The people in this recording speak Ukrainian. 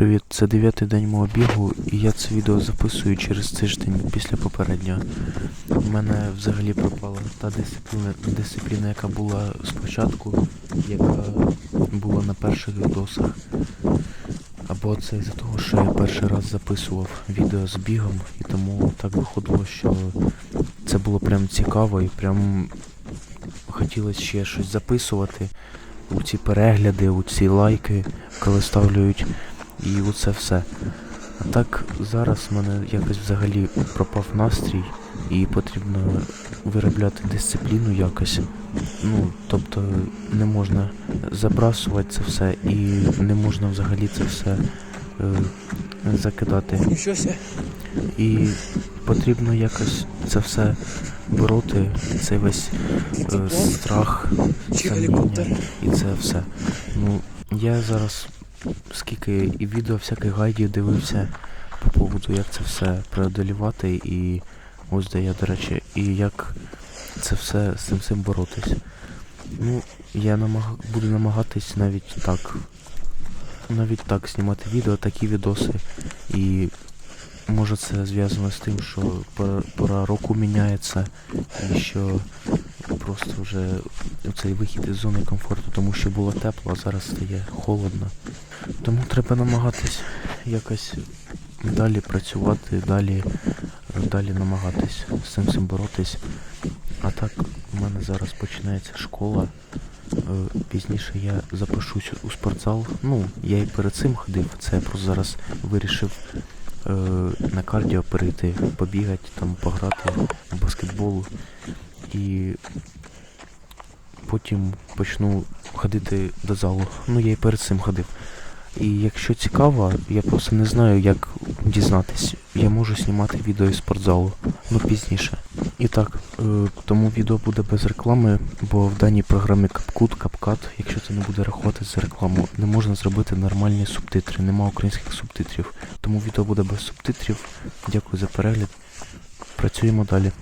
привіт! Це дев'ятий день мого бігу, і я це відео записую через тиждень після попереднього. У мене взагалі пропала та дисципліна, дисципліна, яка була спочатку, яка була на перших відосах. Або це із-за того, що я перший раз записував відео з бігом, і тому так виходило, що це було прям цікаво і прям хотілося ще щось записувати. У ці перегляди, у ці лайки, коли ставлюють, і оце все. А так зараз в мене якось взагалі пропав настрій і потрібно виробляти дисципліну якось. Ну, тобто не можна забрасувати це все і не можна взагалі це все е, закидати. І потрібно якось це все бороти, цей весь е, страх, чи і це все. Ну, я зараз скільки і відео всяких гайдів дивився по поводу, як це все преодолівати, і ось де я, до речі, і як це все з цим всім боротись. Ну, я намаг... буду намагатись навіть так. Навіть так знімати відео, такі відоси. І може це зв'язано з тим, що пора, пора року міняється, і що просто вже цей вихід із зони комфорту, тому що було тепло, а зараз стає холодно. Тому треба намагатись якось далі працювати, далі, далі намагатись з цим всім боротись. А так, у мене зараз починається школа. Е, Пізніше я запишусь у спортзал. Ну, я і перед цим ходив, це я просто зараз вирішив е, на кардіо перейти, побігати, там пограти в баскетбол. І потім почну ходити до залу. Ну, я і перед цим ходив. І якщо цікаво, я просто не знаю, як дізнатись. Я можу знімати відео із спортзалу, ну пізніше. І так, е, тому відео буде без реклами, бо в даній програмі CapCut, CapCut, якщо це не буде рахувати за рекламу, не можна зробити нормальні субтитри, нема українських субтитрів. Тому відео буде без субтитрів. Дякую за перегляд. Працюємо далі.